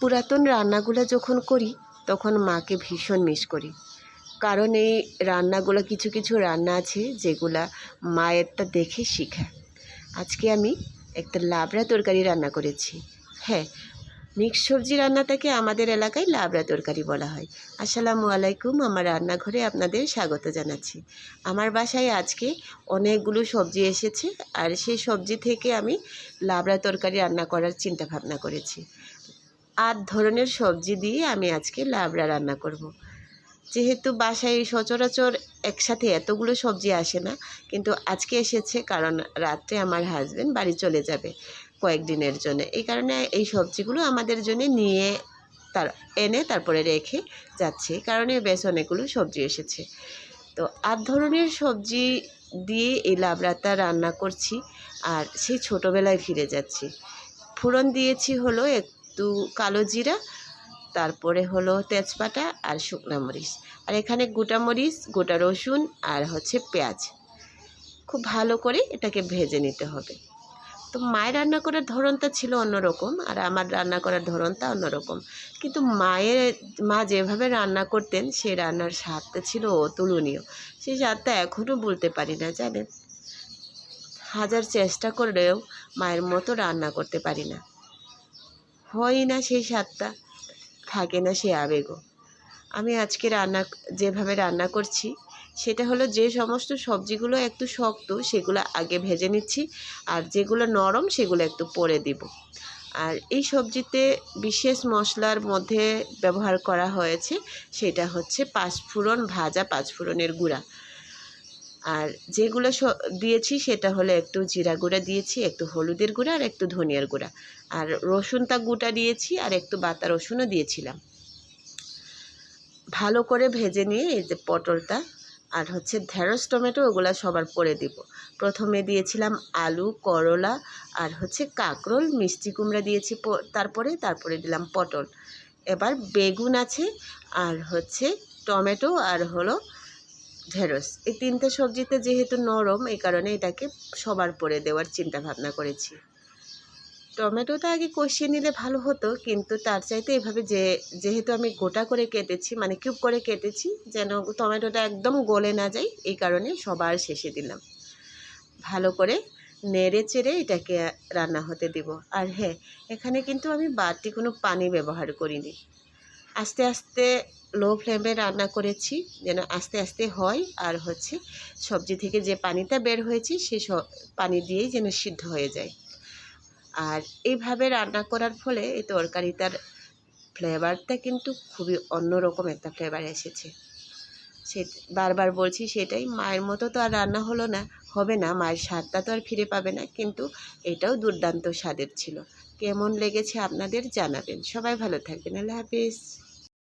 পুরাতন রান্নাগুলো যখন করি, তখন মাকে ভীষণ মিস করি। কারণ এই রান্নাগুলো কিছু কিছু রান্না আছে, যেগুলা মায়েরটা দেখে শিখা। আজকে আমি একটা লাবড়া তরকারি রান্না করেছি। হ্যাঁ মিক্স সবজি রান্নাটাকে আমাদের এলাকায় লাবড়া তরকারি বলা হয়। আসসালামু আলাইকুম, আমার রান্নাঘরে আপনাদের স্বাগত জানাচ্ছি। আমার বাসায় আজকে অনেকগুলো সবজি এসেছে, আর সেই সবজি থেকে আমি লাবড়া তরকারি রান্না করার চিন্তা ভাবনা করেছি। আট ধরনের সবজি দিয়ে আমি আজকে লাবড়া রান্না করব। যেহেতু বাসায় সচরাচর একসাথে এতগুলো সবজি আসে না, কিন্তু আজকে এসেছে কারণ রাত্রে আমার হাজব্যান্ড বাড়ি চলে যাবে কয়েকদিনের জন্য। এই কারণে এই সবজিগুলো আমাদের জন্য নিয়ে তার এনে তারপরে রেখে যাচ্ছে কারণে বেশ অনেকগুলো সবজি এসেছে। তো আট ধরনের সবজি দিয়ে এই লাবড়াটা রান্না করছি আর সেই ছোটোবেলায় ফিরে যাচ্ছি। ফোড়ন দিয়েছি হলো একটু কালো জিরা, তারপরে হলো তেজপাতা আর শুকনো মরিচ। আর এখানে গোটা মরিচ, গোটা রসুন আর হচ্ছে পেঁয়াজ। খুব ভালো করে এটাকে ভেজে নিতে হবে। তো মায়ের রান্না করার ধরনটা ছিল অন্যরকম আর আমার রান্না করার ধরনটা অন্যরকম। কিন্তু মায়ের, মা যেভাবে রান্না করতেন সেই রান্নার স্বাদটা ছিল অতুলনীয়। সেই স্বাদটা এখনও বলতে পারি না, জানেন? হাজার চেষ্টা করলেও মায়ের মতো রান্না করতে পারি না। হয় না সেই স্বাদটা, থাকে না সে আবেগও। আমি আজকে রান্না, যেভাবে রান্না করছি, সেটা হলো যে সমস্ত সবজিগুলো একটু শক্ত, সেগুলো আগে ভেজে নিচ্ছি, আর যেগুলো নরম, সেগুলো একটু পরে দিব। আর এই সবজিতে বিশেষ মশলার মধ্যে ব্যবহার করা হয়েছে, সেটা হচ্ছে পাঁচফোড়ন ভাজা, পাঁচফোড়নের গুঁড়া। আর যেগুলো দিয়েছি সেটা হলো একটু জিরা গুঁড়া দিয়েছি, একটু হলুদের গুঁড়া আর একটু ধনিয়ার গুঁড়া। আর রসুনটা গুঁটা দিয়েছি আর একটু বাতা রসুনও দিয়েছিলাম। ভালো করে ভেজে নিয়ে এই যে পটলটা আর হচ্ছে ঢেঁড়স, টমেটো ওগুলা সবার পরে দিব। প্রথমে দিয়েছিলাম আলু, করলা আর হচ্ছে কাঁকরোল, মিষ্টি কুমড়া দিয়েছি তারপরে তারপরে দিলাম পটল। এবার বেগুন আছে আর হচ্ছে টমেটো আর হলো ঢেঁড়স। এই তিনটে সবজিতে যেহেতু নরম, এই কারণে এটাকে সবার পরে দেওয়ার চিন্তা ভাবনা করেছি টমেটোটা আগে কষিয়ে নিলে ভালো হতো, কিন্তু তার চাইতে এভাবে যে, যেহেতু আমি গোটা করে কেটেছি মানে কিউব করে কেটেছি, যেন টমেটোটা একদম গলে না যায়, এই কারণে সবার শেষে দিলাম। ভালো করে নেড়ে চেড়ে এটাকে রান্না হতে দিব। আর হ্যাঁ এখানে কিন্তু আমি বাড়তি কোনো পানি ব্যবহার করিনি। আস্তে আস্তে লো ফ্লেমে রান্না করেছি, যেন আস্তে আস্তে হয় আর হচ্ছে সবজি থেকে যে পানিটা বের হয়েছে, সে পানি দিয়েই যেন সিদ্ধ হয়ে যায়। আর এইভাবে রান্না করার ফলে এই তরকারিটার ফ্লেভারটা কিন্তু খুবই অন্যরকম একটা ফ্লেভার এসেছে। সে বারবার বলছি সেটাই, মায়ের মতো তো আর রান্না হলো না, হবে না, মায়ের স্বাদটা তো আর ফিরে পাবে না, কিন্তু এটাও দুর্দান্ত স্বাদের ছিল। কেমন লেগেছে আপনাদের জানাবেন। সবাই ভালো থাকবেন। আল্লাহ হাফিজ।